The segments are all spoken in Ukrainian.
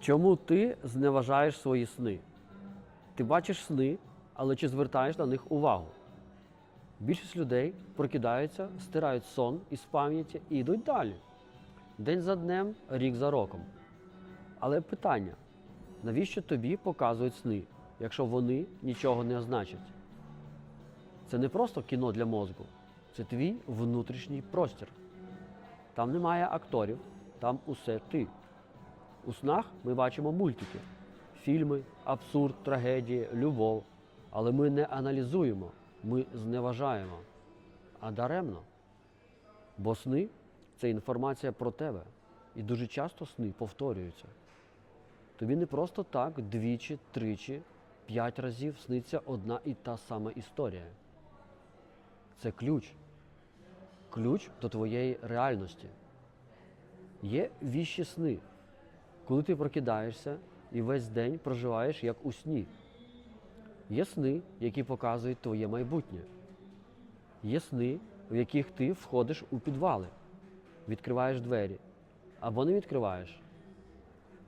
Чому ти зневажаєш свої сни? Ти бачиш сни, але чи звертаєш на них увагу? Більшість людей прокидаються, стирають сон із пам'яті і йдуть далі. День за днем, рік за роком. Але питання: навіщо тобі показують сни, якщо вони нічого не означать? Це не просто кіно для мозку, це твій внутрішній простір. Там немає акторів, там усе ти. У снах ми бачимо мультики, фільми, абсурд, трагедії, любов. Але ми не аналізуємо, ми зневажаємо. А даремно. Бо сни це інформація про тебе. І дуже часто сни повторюються. Тобі не просто так двічі, тричі, п'ять разів сниться одна і та сама історія. Це ключ. Ключ до твоєї реальності. Є віщі сни, коли ти прокидаєшся і весь день проживаєш як у сні. Є сни, які показують твоє майбутнє. Є сни, в яких ти входиш у підвали, відкриваєш двері або не відкриваєш.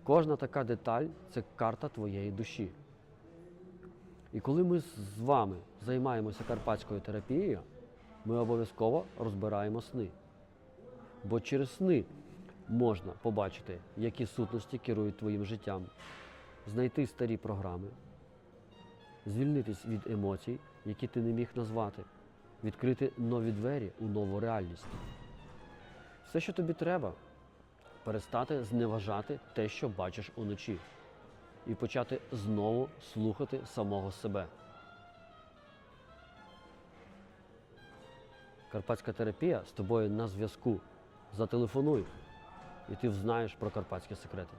Кожна така деталь це карта твоєї душі. І коли ми з вами займаємося карпатською терапією, ми обов'язково розбираємо сни. Бо через сни можна побачити, які сутності керують твоїм життям, знайти старі програми, звільнитись від емоцій, які ти не міг назвати, відкрити нові двері у нову реальність. Все, що тобі треба, перестати зневажати те, що бачиш уночі, і почати знову слухати самого себе. Карпатська терапія з тобою на зв'язку. Зателефонуй, і ти взнаєш про карпатські секрети.